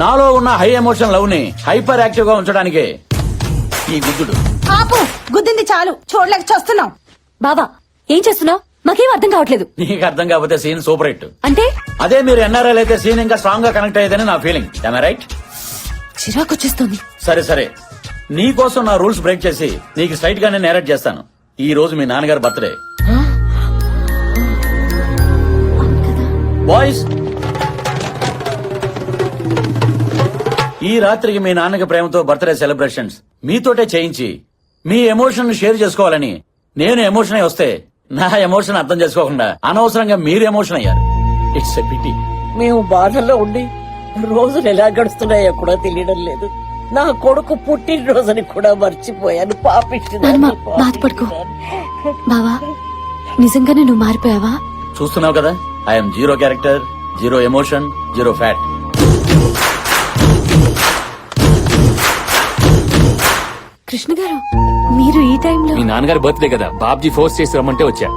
నాలో ఉన్న high emotion లవ్ని హైపర్ యాక్టివ్గా ఉంచడానికే ఈ గుద్దుడు ఆపు! గుద్దింది చాలు. చూడలేక చూస్తున్నాం. బావా ఏం చేస్తున్నావు? మాకేం అర్థం కావట్లేదు. నీకు అర్థం కాకపోతే సీన్ సూపర్ హిట్. అంటే? అదే మీరు ఎన్ఆర్ఎల్ అయితే సీన్ ఇంకా స్ట్రాంగ్గా కనెక్ట్ అయ్యేదని నా ఫీలింగ్. రైట్ చిరాకు వచ్చేస్తుంది సరే సరే. నీ కోసం నా రూల్స్ బ్రేక్ చేసి నీకు స్ట్రైట్ గానే నేరేట్ చేస్తాను. ఈ రోజు మీ నాన్నగారి బర్త్డే. బాయ్స్ ఈ రాత్రికి మీ నాన్నకి ప్రేమతో బర్త్డే సెలబ్రేషన్స్ మీతోటే చేయించి మీ ఎమోషన్ షేర్ చేసుకోవాలని నేను ఎమోషన్ అయి వస్తే నా ఎమోషన్ అర్థం చేసుకోకుండా అనవసరంగా మీరు ఎమోషన్ అయ్యారు. ఇట్స్ పిటీ మేము బాధల్లో ఉండి రోజులు ఎలా గడుస్తున్నాయో కూడా తెలియడం లేదు. నా కొడుకు పుట్టినరోజుని కూడా మర్చిపోయాను. బాధపడుకో బావా నిజంగానే నువ్వు మారిపోయావా? చూస్తున్నావు కదా I'm zero character zero emotion zero fat Krishna garu మీరు ఈ టైంలో మీ నాన్నగారి బర్త్డే కదా బాబ్జీ ఫోర్స్ చేసి రమ్మంటే వచ్చా.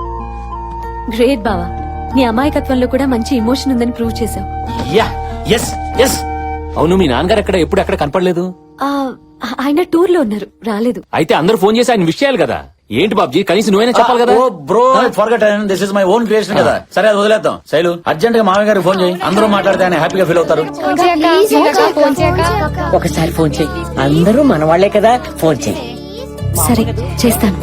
గ్రేట్ బావా నీ అమాయకత్వంలో కూడా మంచి ఎమోషన్ ఉందని ప్రూవ్ చేశావు. యా ఎస్ ఎస్ అవును మీ నాన్నగారు ఎక్కడ ఎప్పుడు ఎక్కడ కనపడలేదు? ఆ, ఆయన టూర్లో ఉన్నారు రాలేదు. అయితే అందరూ ఫోన్ చేసి ఆయన విషయాలు కదా. ఏంటి బాబ్జీ? కనీసం నువ్వైనా చెప్పాలి కదా. ఓ bro forget this is my own creation కదా. సరే అది వదిలేద్దాం. శైలు అర్జెంట్గా మామయ్య గారికి ఫోన్ చేయి. అందరూ మాట్లాడితే ఆయన హ్యాపీగా ఫీల్ అవుతారు. ఒకసారి ఫోన్ చెయ్యి అందరూ మనవాళ్ళే కదా ఫోన్ చెయ్యి సరే చేస్తాను.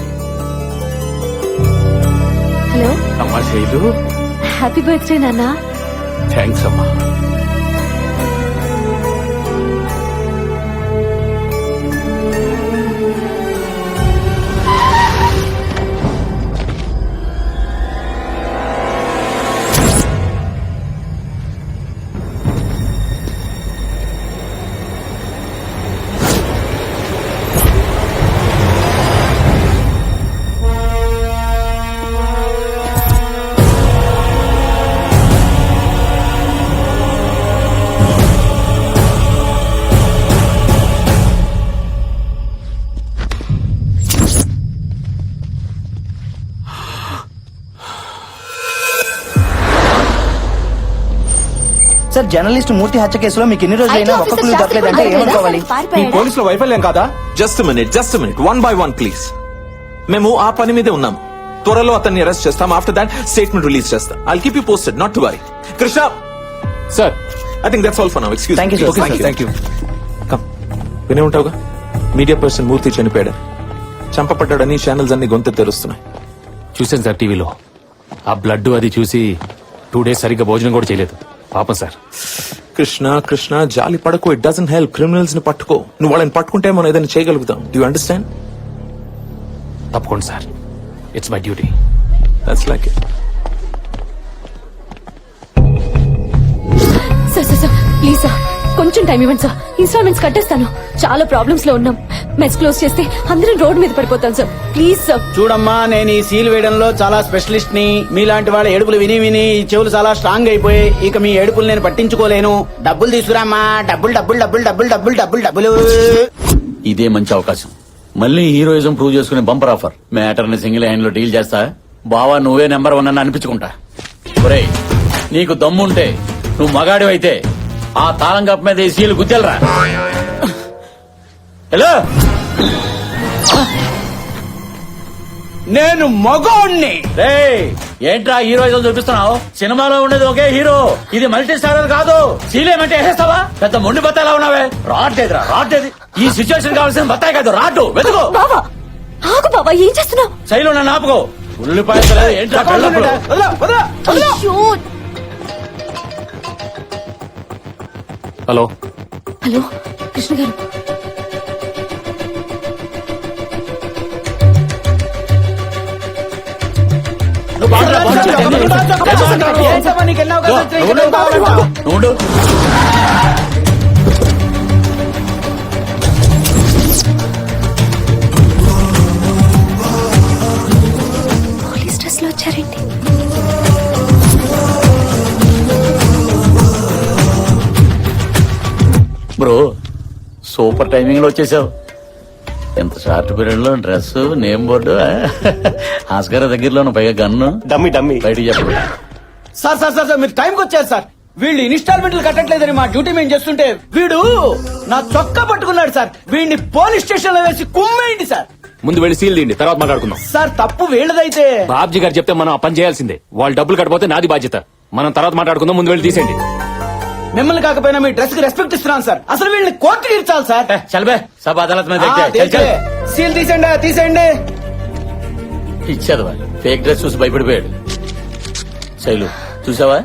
హలో? అమ్మా శైలు. హ్యాపీ బర్త్డే నాన్న. థ్యాంక్స్ అమ్మా. సార్ జర్నలిస్ట్ మూర్తి హత్య కేసులో మీకు ఎన్ని రోజులైనా ఒక్క క్లూ దక్కలేదంటే ఏమనుకోవాలి? మీ పోలీసుల వైఫల్యం కాదా? Just minute just minute one by one please మేము ఆ పని మీదే ఉన్నాం. త్వరలో అతన్ని అరెస్ట్ చేస్తాం. ఆఫ్టర్ దాట్ స్టేట్మెంట్ రిలీజ్ చేస్తాం. I'll keep you posted not to worry Krishna sir I think that's all for now excuse Thank you, sir. Okay, sir. Thank you come వినే ఉంటావుగా? మీడియా పర్సన్ మూర్తి చనిపోయాడు? చంపబడ్డాడని channels అన్ని గొంతు తెరుస్తున్నాయి. చూశాను sir టీవీలో. ఆ blood అది చూసి టూ డేస్ సరిగ్గా భోజనం కూడా చేయలేదు. పాపం సార్. కృష్ణ కృష్ణ జాలి పడకు. ఇట్ డజన్ హెల్ప్ క్రిమినల్స్ని పట్టుకో. నువ్వు వాళ్ళని పట్టుకుంటే మనం ఏదైనా చేయగలుగుతాం. డూ అండర్స్టాండ్ తప్పకుండా sir. It's my duty that's like it కొంచెం టైం ఇవ్వండి సార్ ఇన్స్టాల్మెంట్స్ కట్టేస్తాను. చాలా ప్రాబ్లమ్స్లో ఉన్నాం. మెస్ క్లోజ్ చేస్తే అందరం రోడ్ మీద పడిపోతాం సార్ ప్లీజ్ సార్ చూడమ్మా నేను ఈ సీల్ వేయడంలో చాలా స్పెషలిస్ట్ని. మీలాంటి వాళ్ళ ఏడుపులు విని విని ఈ చెవులు చాలా స్ట్రాంగ్ అయిపోయి ఇక మీ ఏడుపులు నేను పట్టించుకోలేను. డబ్బులు తీసుకురామ్మా. డబ్బులు డబ్బులు డబ్బులు డబ్బులు డబ్బులు డబ్బులు డబ్బులు. ఇదే మంచి అవకాశం. మళ్ళీ హీరోయిజం ప్రూవ్ చేసుకునే బంపర్ ఆఫర్ మ్యాటర్ని సింగిల్ హ్యాండ్లో డీల్ చేస్తా. బావా నువ్వే నెంబర్ వన్ అని అనిపించుకుంటా. ఒరేయ్ నీకు దమ్ముంటే నువ్వు మగాడివైతే ఆ తాళం కప్ప మీద ఈ సీలు గుద్దెలరా? హలో? నేను మగోణ్ణి. రేయ్ ఏంట్రా హీరోయిజం చూపిస్తున్నావు? సినిమాలో ఉండేది ఒకే హీరో. ఇది మల్టీ స్టారర్ కాదు. సీలేమంటే వేసేస్తావా పెద్ద మొండి బత్తాయిలా ఉన్నావే. రాట్లేదురా రాట్లేదు ఈ సిచ్యువేషన్ కావాల్సిన బత్తాయి కాదు రాటు వెతుకో. బావా ఆగు బావా ఏం చేస్తున్నావు? శైలు నన్ను ఆపుకో. ఉల్లిపాయలు ఏంట్రా. అయ్యో హలో. హలో కృష్ణ గారు. నువ్వు బ్రో సూపర్ టైమింగ్లో వచ్చేసావు. ఎంత షార్ట్ పీరియడ్లో డ్రెస్ నేమ్ బోర్డు ఆస్కార్ దగ్గరలో పైగా గన్ను. Dummy dummy. బయటికి చెప్పు. సార్ సార్ సార్ సార్, మీరు టైంకి వచ్చారు సార్. వీళ్ళు ఇన్స్టాల్మెంట్లు కట్టట్లేదని మా డ్యూటీ మేము చేస్తుంటే వీడు నా చొక్కా పట్టుకున్నాడు సార్. వీడిని పోలీస్ స్టేషన్లో వేసి కుమ్మేయండి సార్. ముందు వెళ్ళి సీల్ తీయండి తర్వాత మాట్లాడుకుందాం. సార్ తప్పు వీళ్ళదైతే. బాబ్జీ గారు చెప్తే మనం ఆ పని చేయాల్సిందే. వాళ్ళు డబ్బులు కట్టపోతే నాది బాధ్యత. మనం తర్వాత మాట్లాడుకుందాం ముందు వెళ్ళి తీసేయండి. మిమ్మల్ని కాకపోయినా మీ డ్రెస్కి రెస్పెక్ట్ ఇస్తున్నాను సార్. అసలు వీళ్ళని కోర్టు తీర్చాలి సార్. చల్బే సబ్ అదాలత్ సీల్ తీసేయండి తీసేయండి. ఇచ్చేది ఫేక్ డ్రెస్ చూసి భయపడిపోయాడు. శైలు చూసావా?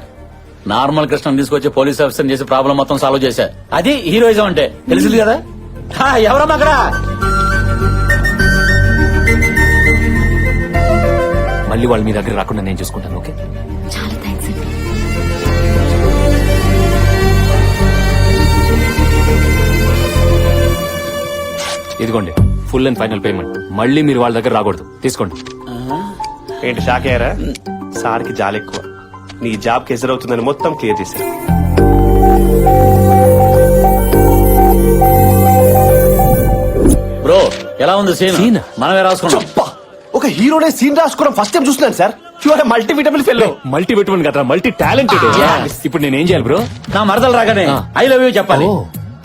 నార్మల్ కృష్ణ తీసుకొచ్చి పోలీస్ ఆఫీసర్ చేసి ప్రాబ్లం మొత్తం సాల్వ్ చేశా. అది హీరోయిజం అంటే. తెలిసింది కదా? ఎవరమ్మా అక్కడ? మళ్ళీ వాళ్ళు మీ దగ్గర రాకుండా నేను చూసుకుంటాను ఓకే? ఇదిగోండి ఫుల్ అండ్ ఫైనల్ పేమెంట్ మళ్ళీ మీరు వాళ్ళ దగ్గర రాకూడదు. తీసుకోండి. ఏంటి షాక్ అయ్యారా? సార్కి జాలి ఎక్కువ. నీ జాబ్కి ఎదురవుతుందని మొత్తం క్లియర్ చేశారు. బ్రో ఎలా ఉంది సీన్? Scene? మనమే రాసుకున్నాం. అబ్బా! ఒక హీరోనే సీన్ రాసుకోవడం ఫస్ట్ టైం చూస్తున్నాను sir. Multi vitamin fellow multi పెట్టుకుని కదా మల్టీ టాలెంటెడ్ ఇప్పుడు నేను ఏం చేయాలి బ్రో నా మరదలు రాగానే ఆ. ఐ లవ్ యూ చెప్పాలి. ఓ.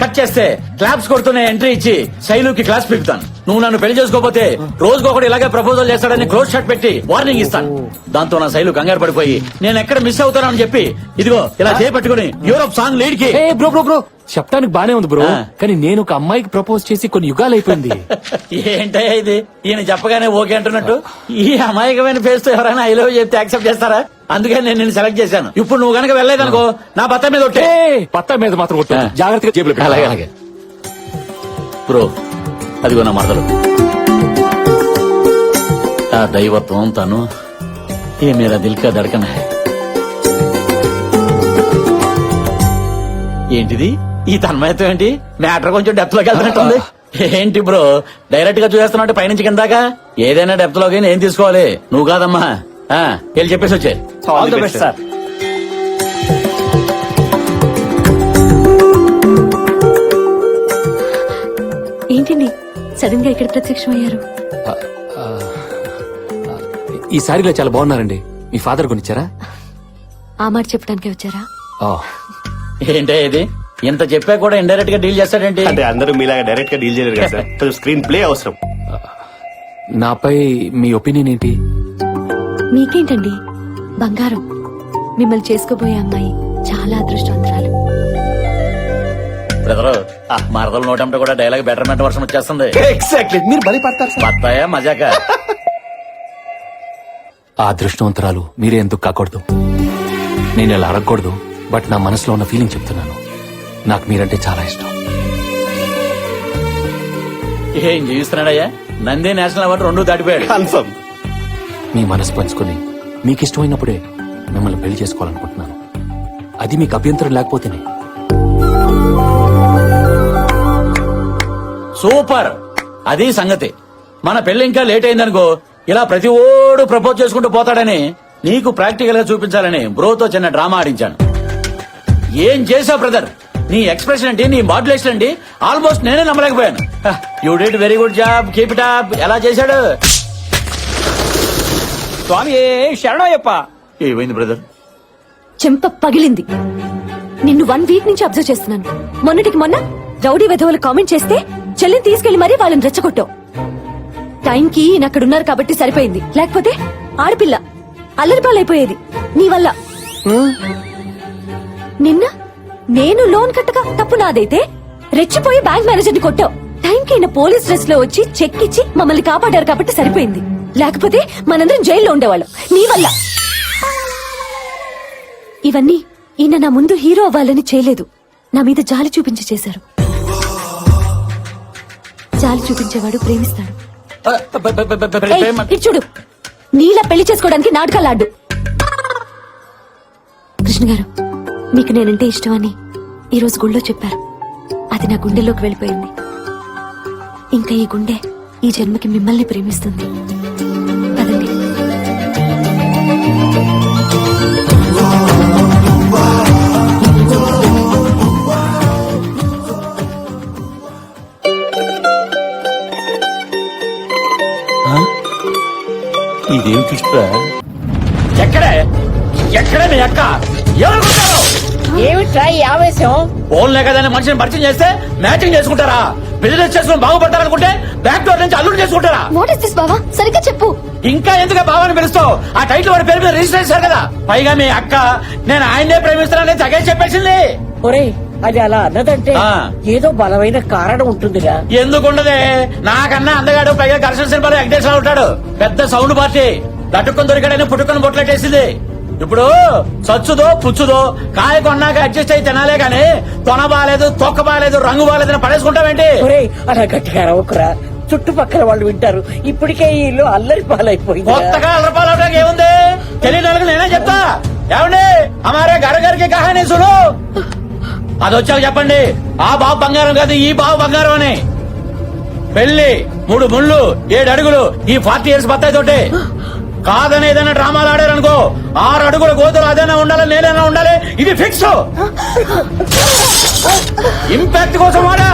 కట్ చేస్తే క్లాప్స్ కొడుతూనే ఎంట్రీ ఇచ్చి శైలుకి క్లాస్ పిలుపుతాను. నువ్వు నన్ను పెళ్ళి చేసుకోకపోతే రోజుకొకటి ఇలాగే ప్రపోజల్ చేస్తాడని క్లోజ్ షర్ట్ పెట్టి వార్నింగ్ ఇస్తాను. దాంతో నా శైలు కంగారు పడిపోయి నేను ఎక్కడ మిస్ అవుతానని చెప్పి ఇదిగో ఇలా చేపట్టుకుని యూరోప్ సాంగ్ లీడ్కి బ్రో బ్రో బ్రో చెప్పడానికి బానే ఉంది బ్రో. కానీ నేను ఒక అమ్మాయికి ప్రపోజ్ చేసి కొన్ని యుగాలు అయిపోయింది. ఏంటయ్యా ఇది? ఈయన చెప్పగానే ఓకే అంటున్నట్టు. ఈ అమాయకమైన ఫేస్తో ఎవరైనా ఐ లవ్ చెప్తే యాక్సెప్ట్ చేస్తారా? అందుకే నేను నిన్ను సెలెక్ట్ చేశాను. ఇప్పుడు నువ్వు గనక వెళ్ళలేదనుకో నా భర్త మీద ఒట్టే. పత్తా మీద మాత్రం కొట్టు. జాగ్రత్తగా జేబులో పెట్టు. అలాగే అలాగే. బ్రో అదిగో నా మరదలు ఆ దైవత్వం తను ఏ మీరా దిల్కా దడకన. ఏంటిది? ఈ తన్మయత్వం ఏంటి? మ్యాటర్ కొంచెం డెప్త్లోకి వెళ్తున్నట్టుంది. ఏంటి బ్రో? డైరెక్ట్గా చూసేస్తున్నట్టు పైనుంచి కిందాకా? ఏదైనా డెప్త్లోకి నేను తీసుకోవాలి. నువ్వు కాదమ్మా. ఆ, వెళ్ళి చెప్పేసి వచ్చే. ఆల్ ది బెస్ట్ సార్ ఏంటండి? సడన్గా ఇక్కడ ప్రత్యక్షమయ్యారు. ఈ సారీలో చాలా బాగున్నారండి. మీ ఫాదర్ కొనిచ్చారా? ఆ మాట చెప్పడానికి వచ్చారా? ఏంటే ఇది? ఇంత చెప్పా కూడా ఇండైరెక్ట్గా డీల్ చేస్తాడేంటి? అంటే అందరూ మీలాగా డైరెక్ట్గా డీల్ చేయలేరు కదా సార్. కొంచెం స్క్రీన్ ప్లే అవసరం. నాపై మీ ఒపీనియన్ ఏంటి? మీకేంటండి? బంగారం. మిమ్మల్ని చేసుకోబోయే అమ్మాయి చాలా అదృష్టవంతురాలు. బ్రదరు మరదల నోటంటే కూడా డైలాగ్ బెటర్మెంట్ వర్షం వచ్చేస్తుంది. ఎగ్జాక్ట్లీ మీరు బలి పడతారు సార్. మజాక? ఆ అదృష్టవంతరాలు మీరే ఎందుకు కాకూడదు? నేను ఇలా అడగకూడదు బట్ నా మనసులో ఉన్న ఫీలింగ్ చెప్తున్నాను. నాకు మీరంటే చాలా ఇష్టం. ఏం జీవిస్తున్నాడయ్యా? నంది నేషనల్ అవార్డు రెండు దాటిపోయాడు. కన్ఫర్మ్. మీ మనసు పంచుకొని మీకు ఇష్టమైనప్పుడే మిమ్మల్ని పెళ్ళి చేసుకోవాలనుకుంటున్నాను. అది మీకు అభ్యంతరం లేకపోతేనే. సూపర్. అది సంగతి. మన పెళ్ళి ఇంకా లేట్ అయిందనుకో ఇలా ప్రతి ఓడు ప్రపోజ్ చేసుకుంటూ పోతాడని నీకు ప్రాక్టికల్గా చూపించాలని బ్రోతో చిన్న డ్రామా ఆడించాను. ఏం చేసావు బ్రదర్? నీ ఎక్స్ప్రెషన్ ఏంటి నీ మాడ్యులేషన్ ఏంటి ఆల్మోస్ట్ నేనే నమ్మలేకపోయాను. You did very good job keep it up ఎలా చేశాడు? స్వామి శరణయ్యప్ప. ఏమైంది బ్రదర్ చెంప పగిలింది. నిన్ను వన్ వీక్ నుంచి అబ్జర్వ్ చేస్తున్నాను. మొన్నటికి మొన్న రౌడీ వెధవలు కామెంట్ చేస్తే చెల్లిని తీసుకెళ్ళి మరీ వాళ్ళని రెచ్చగొట్టావు. టైంకి ఈయన అక్కడ ఉన్నారు కాబట్టి సరిపోయింది. లేకపోతే ఆడపిల్ల అల్లరిపాలైపోయేది నీ వల్ల. నిన్న నేను లోన్ కట్టక తప్పు నాదైతే? రెచ్చిపోయి బ్యాంక్ మేనేజర్ని కొట్టావు. టైంకి అయిన పోలీస్ డ్రెస్లో వచ్చి చెక్ ఇచ్చి మమ్మల్ని కాపాడారు కాబట్టి సరిపోయింది. లేకపోతే మనందరం జైల్లో ఉండేవాళ్ళం. నీ వల్ల. ఇవన్నీ ఈయన నా ముందు హీరో అవ్వాలని చేయలేదు. నా మీద జాలి చూపించి చేశారు. జాలి చూపించేవాడు ప్రేమిస్తాడు. ఇటు చూడు. నీలా పెళ్ళి చేసుకోవడానికి నాటకాలు ఆడు. కృష్ణ గారు మీకు నేనంటే ఇష్టమని ఈ రోజు గుళ్ళో చెప్పారు. అది నా గుండెలోకి వెళ్ళిపోయింది. ఇంకా ఈ గుండె ఈ జన్మకి మిమ్మల్ని ప్రేమిస్తుంది. పదండి. ఇదేం ట్విస్ట్ ఎక్కడే? ఎక్కడే మీ అక్క? ఎవరు ఏమిట్రా ఈ ఆవేశం? ఫోన్లే కదని మనిషిని పరిచయం చేస్తే మ్యాచింగ్ చేసుకుంటారా? బిజినెస్ చేసుకుని బాగుపడతారనుకుంటే బ్యాక్ డోర్ నుంచి అల్లుడు చేసుకుంటారా? వాట్ ఇస్ దిస్ బావా? సరిగ్గా చెప్పు. ఇంకా ఎందుకు భావాన్ని పిలుస్తావు? ఆ టైటిల్ వాడి పేరు మీద రిజిస్టర్ చేశారు కదా. పైగా మీ అక్క నేను ఆయన్నే ప్రేమిస్తున్నానని తగే చెప్పేసింది. ఒరేయ్ అది అలా అన్నదంటే. ఏదో బలమైన కారణం ఉంటుందిగా. ఎందుకుండదే నాకన్నా అందగాడు పైగా ఘర్షణ సినిమాలో వెంకటేష్ రావు ఉంటాడు. పెద్ద సౌండ్ పార్టీ. లటుక్కుని దొరికాడని పుట్టుకొని బొట్లెట్టేసింది. ఇప్పుడు సచ్చుదో పుచ్చుదో కాయ కొన్నాక అడ్జస్ట్ అయి తినాలే గాని తొన బాలేదు తొక్క బాలేదు రంగు బాలేదని పడేసుకుంటావేంటి? ఒరేయ్ అలా గట్టిగా రవ్వకురా చుట్టుపక్కల వాళ్ళు వింటారు. ఇప్పటికే ఈ ఇల్లు అల్లరి పాలైపోయింది కొత్తగా అలపాలవడానికి ఏముంది? తెలియని వాళ్ళకి నేనే చెప్తా. ఏమండి? అమారే గర గరికి కహానీ సును. అది వచ్చాక చెప్పండి. ఆ బాబు బంగారం కాదు ఈ బాబు బంగారం అని. పెళ్ళి మూడు ముళ్ళు ఏడు అడుగులు ఈ ఫార్టీ ఇయర్స్ బత్తాయి తోటి. కాదని ఏదైనా డ్రామాలు ఆడారనుకో ఆరు అడుగుల గోతులు అదైనా ఉండాలి నేనైనా ఉండాలి? ఇది ఫిక్స్ ఇంపాక్ట్ కోసం వాడా